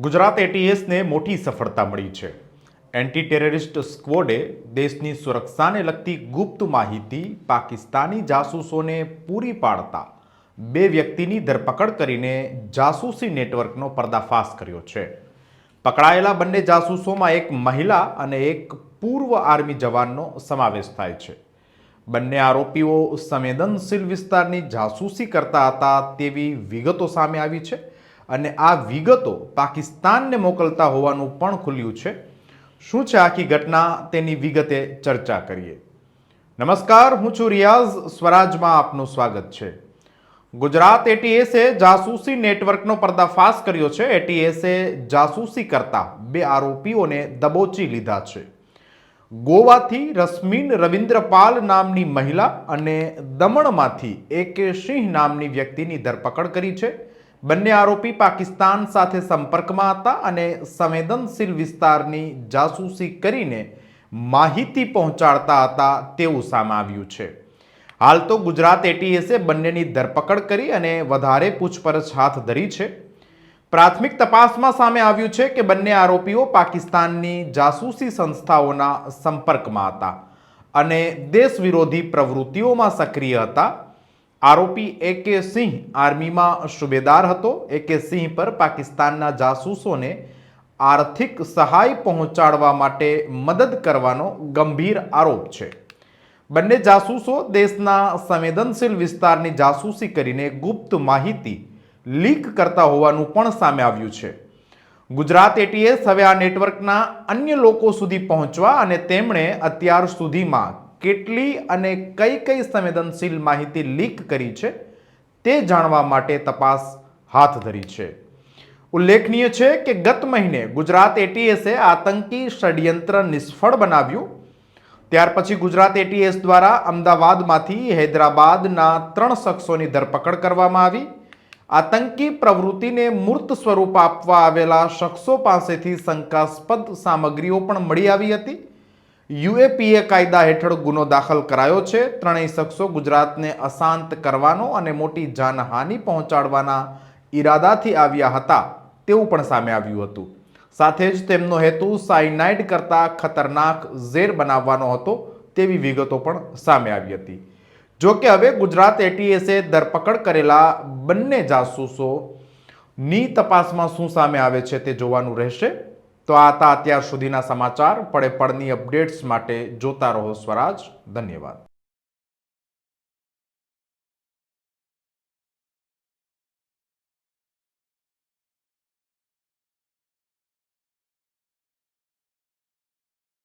ગુજરાત એટીએસને મોટી સફળતા મળી છે. એન્ટી ટેરરિસ્ટ સ્ક્વોડે દેશની સુરક્ષાને લગતી ગુપ્ત માહિતી પાકિસ્તાની જાસૂસોને પૂરી પાડતા બે વ્યક્તિની ધરપકડ કરીને જાસૂસી નેટવર્કનો પર્દાફાશ કર્યો છે. પકડાયેલા બંને જાસૂસોમાં એક મહિલા અને એક પૂર્વ આર્મી જવાનનો સમાવેશ થાય છે. બંને આરોપીઓ સંવેદનશીલ વિસ્તારની જાસૂસી કરતા હતા તેવી વિગતો સામે આવી છે. અને આ વિગતો પાકિસ્તાનને મોકલતા હોવાનું પણ ખુલ્યું છે. શું છે આખી ઘટના? તેની વિગતે ચર્ચા કરીએ. નમસ્કાર, હું છું રિયાઝ. સ્વરાજમાં આપનું સ્વાગત છે. ગુજરાત એટીએસે જાસૂસી નેટવર્કનો પર્દાફાશ કર્યો છે. એટીએસે જાસૂસી કરતા બે આરોપીઓને દબોચી લીધા છે. ગોવાથી રશ્મિન રવિન્દ્રપાલ નામની મહિલા અને દમણમાંથી એકે સિંહ નામની વ્યક્તિની ધરપકડ કરી છે. બંને આરોપી પાકિસ્તાન સાથે સંપર્કમાં હતા અને સંવેદનશીલ વિસ્તારની જાસૂસી કરીને માહિતી પહોંચાડતા હતા તેવું સામે આવ્યું છે. હાલ તો ગુજરાત એટીએસે બંનેની ધરપકડ કરી અને વધારે પૂછપરછ હાથ ધરી છે. પ્રાથમિક તપાસમાં સામે આવ્યું છે કે બંને આરોપીઓ પાકિસ્તાનની જાસૂસી સંસ્થાઓના સંપર્કમાં હતા અને દેશ વિરોધી પ્રવૃત્તિઓમાં સક્રિય હતા. આરોપી એ કે સિંહ આર્મીમાં સુબેદાર હતો. એ કે સિંહ પર પાકિસ્તાનના જાસૂસોને આર્થિક સહાય પહોંચાડવા માટે મદદ કરવાનો ગંભીર આરોપ છે. બંને જાસૂસો દેશના સંવેદનશીલ વિસ્તારની જાસૂસી કરીને ગુપ્ત માહિતી લીક કરતા હોવાનું પણ સામે આવ્યું છે. ગુજરાત એટીએસ હવે આ નેટવર્કના અન્ય લોકો સુધી પહોંચવા અને તેમણે અત્યાર સુધીમાં કેટલી અને કઈ કઈ સંવેદનશીલ માહિતી લીક કરી છે તે જાણવા માટે તપાસ હાથ ધરી છે. ઉલ્લેખનીય છે કે ગત મહિને ગુજરાત એટીએસે આતંકી ષડયંત્ર નિષ્ફળ બનાવ્યું. ત્યાર પછી ગુજરાત એટીએસ દ્વારા અમદાવાદમાંથી હૈદરાબાદના ત્રણ શખ્સોની ધરપકડ કરવામાં આવી. આતંકી પ્રવૃત્તિને મૂર્ત સ્વરૂપ આપવા આવેલા શખ્સો પાસેથી શંકાસ્પદ સામગ્રીઓ પણ મળી આવી હતી. યુએપીએ કાયદા હેઠળ ગુનો દાખલ કરાયો છે. ત્રણેય શખ્સો ગુજરાતને અશાંત કરવાનો અને મોટી જાનહાનિ પહોંચાડવાના ઈરાદાથી આવ્યા હતા તેવું પણ સામે આવ્યું હતું. સાથે જ તેમનો હેતુ સાયનાઇડ કરતાં ખતરનાક ઝેર બનાવવાનો હતો તેવી વિગતો પણ સામે આવી હતી. જો કે હવે ગુજરાત એટીએસે ધરપકડ કરેલા બંને જાસૂસોની તપાસમાં શું સામે આવે છે તે જોવાનું રહેશે. તો આ હતા અત્યાર સુધીના સમાચાર. પડે પડની અપડેટ્સ માટે જોતા રહો સ્વરાજ. ધન્યવાદ.